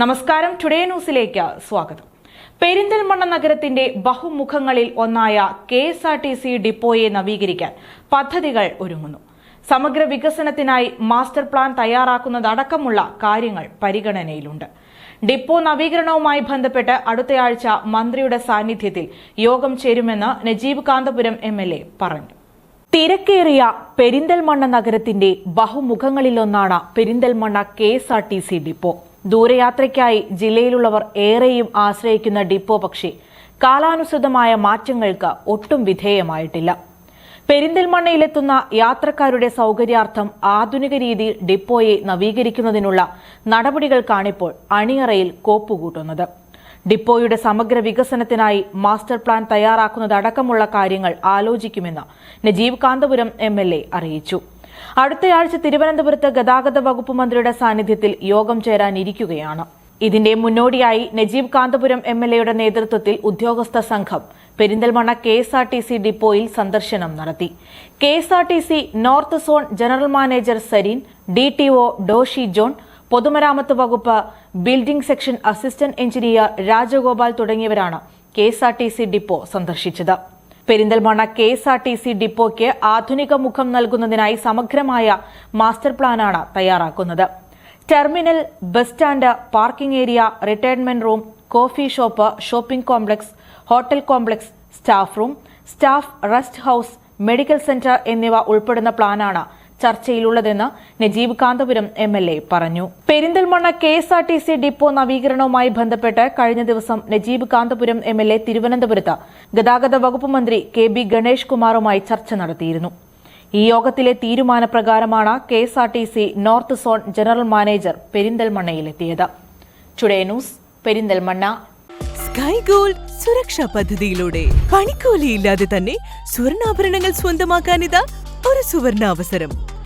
നമസ്കാരം. ടുഡേ ന്യൂസിലേക്ക് സ്വാഗതം. പെരിന്തൽമണ്ണ നഗരത്തിന്റെ ബഹുമുഖങ്ങളിൽ ഒന്നായ K S R T C ഡിപ്പോയെ നവീകരിക്കാൻ പദ്ധതികൾ ഒരുങ്ങുന്നു. സമഗ്ര വികസനത്തിനായി മാസ്റ്റർ പ്ലാൻ തയ്യാറാക്കുന്നതടക്കമുള്ള കാര്യങ്ങൾ പരിഗണനയിലുണ്ട്. ഡിപ്പോ നവീകരണവുമായി ബന്ധപ്പെട്ട് അടുത്തയാഴ്ച മന്ത്രിയുടെ സാന്നിധ്യത്തിൽ യോഗം ചേരുമെന്ന് നജീബ് കാന്തപുരം എം പറഞ്ഞു. തിരക്കേറിയ പെരിന്തൽമണ്ണ നഗരത്തിന്റെ ബഹുമുഖങ്ങളിലൊന്നാണ് Perinthalmanna K S R T C depot. ദൂരയാത്രയ്ക്കായി ജില്ലയിലുള്ളവർ ഏറെയും ആശ്രയിക്കുന്ന ഡിപ്പോ പക്ഷി കാലാനുസൃതമായ മാറ്റങ്ങൾക്ക് ഒട്ടും വിധേയമായിട്ടില്ല. പെരിന്തൽമണ്ണയിലെത്തുന്ന യാത്രക്കാരുടെ സൗകര്യാർത്ഥം ആധുനിക രീതിയിൽ ഡിപ്പോയെ നവീകരിക്കുന്നതിനുള്ള നടപടികൾക്കാണിപ്പോൾ അണിയറയിൽ കോപ്പുകൂട്ടുന്നത്. ഡിപ്പോയുടെ സമഗ്ര വികസനത്തിനായി മാസ്റ്റർ പ്ലാൻ തയ്യാറാക്കുന്നതടക്കമുള്ള കാര്യങ്ങൾ ആലോചിക്കുമെന്ന് നജീബ് കാന്തപുരം എം അറിയിച്ചു. അടുത്തയാഴ്ച തിരുവനന്തപുരത്ത് ഗതാഗത വകുപ്പ് മന്ത്രിയുടെ സാന്നിധ്യത്തിൽ യോഗം ചേരാനിരിക്കുകയാണ്. ഇതിന്റെ മുന്നോടിയായി നജീബ് കാന്തപുരം എം എൽ എയുടെ നേതൃത്വത്തിൽ ഉദ്യോഗസ്ഥ സംഘം Perinthalmanna K S R T C ഡിപ്പോയിൽ സന്ദർശനം നടത്തി. K S R T C north zone general manager Sareen D T O Doshi John പൊതുമരാമത്ത് വകുപ്പ് building section assistant engineer Rajagopal തുടങ്ങിയവരാണ് K S R T C depot സന്ദർശിച്ചത്. Perinthalmanna K S R T C ഡിപ്പോയ്ക്ക് ആധുനിക മുഖം നൽകുന്നതിനായി സമഗ്രമായ master പ്ലാനാണ് തയ്യാറാക്കുന്നത്. Terminal bus stand parking area retirement room coffee shop shopping complex hotel complex staff room staff rest house medical centre എന്നിവ ഉൾപ്പെടുന്ന പ്ലാനാണ് ചർച്ചയിലുള്ളതെന്ന് Najeeb Kanthapuram M L A പറഞ്ഞു. Perinthalmanna K S R T C depot നവീകരണവുമായി ബന്ധപ്പെട്ട് കഴിഞ്ഞ ദിവസം Najeeb Kanthapuram M L A തിരുവനന്തപുരത്ത് ഗതാഗത വകുപ്പ് മന്ത്രി കെ ബി ഗണേഷ് കുമാറുമായി ചർച്ച നടത്തിയിരുന്നു. ഈ യോഗത്തിലെ തീരുമാനപ്രകാരമാണ് K S R T C north zone general manager പെരിന്തൽമണ്ണയിലെത്തിയത്. Today news Perinthalmanna. Sky gold സുരക്ഷാ പദ്ധതിയിലൂടെ പണിക്കൂലിയില്ലാതെ തന്നെ സ്വർണാഭരണങ്ങൾ സ്വന്തമാക്കാനിതാ ഒരു സുവർണാവസരം.